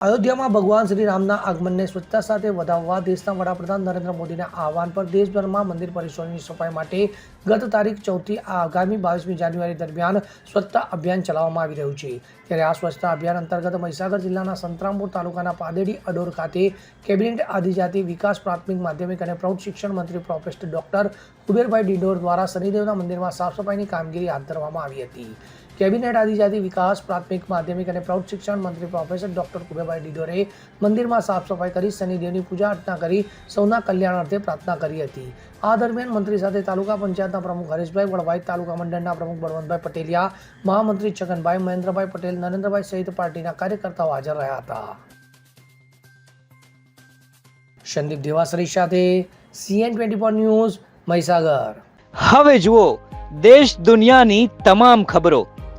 અયોધ્યામાં ભગવાન શ્રી રામના આગમનને સ્વચ્છતા સાથે વધાવવા દેશના વડાપ્રધાન નરેન્દ્ર મોદીના આહવાન પર દેશભરમાં મંદિર પરિસરોની સફાઈ માટે ગત તારીખ ચૌદથી આગામી બાવીસમી જાન્યુઆરી દરમિયાન સ્વચ્છતા અભિયાન ચલાવવામાં આવી રહ્યું છે. ત્યારે આ સ્વચ્છતા અભિયાન અંતર્ગત મહીસાગર જિલ્લાના સંતરામપુર તાલુકાના પાદેડી અડોર ખાતે કેબિનેટ આદિજાતિ વિકાસ પ્રાથમિક માધ્યમિક અને પ્રૌઢ શિક્ષણ મંત્રી પ્રોફેસર ડોક્ટર કુબેરભાઈ ડિંડોર દ્વારા શનિદેવના મંદિરમાં સાફ સફાઈની કામગીરી હાથ ધરવામાં આવી હતી. કેબિનેટ આદિજાતિ વિકાસ, પ્રાથમિક માધ્યમિક અને પ્રૌઢ શિક્ષણ મંત્રી પ્રોફેસર ડોક્ટર કુબેભાઈ ડિડોરે મંદિરમાં સાફ સફાઈ કરી, શનિદેવની પૂજા અર્ચના કરી, સૌના કલ્યાણ અર્થે પ્રાર્થના કરી હતી. આ દરમિયાન મંત્રી સાથે તાલુકા પંચાયતના પ્રમુખ હરેશભાઈ વળવાઈ તાલુકા મંડળના પ્રમુખ બળવંતભાઈ પટેલિયા, મહામંત્રી છગનભાઈ, મહેન્દ્રભાઈ પટેલ, નરેન્દ્રભાઈ સહિત પાર્ટીના કાર્યકર્તાઓ હાજર રહ્યા હતા. સંદીપ દેવાસરી સાથે CN twenty four news Mahisagar. હવે જુઓ, દેશ દુનિયાની તમામ ખબરો.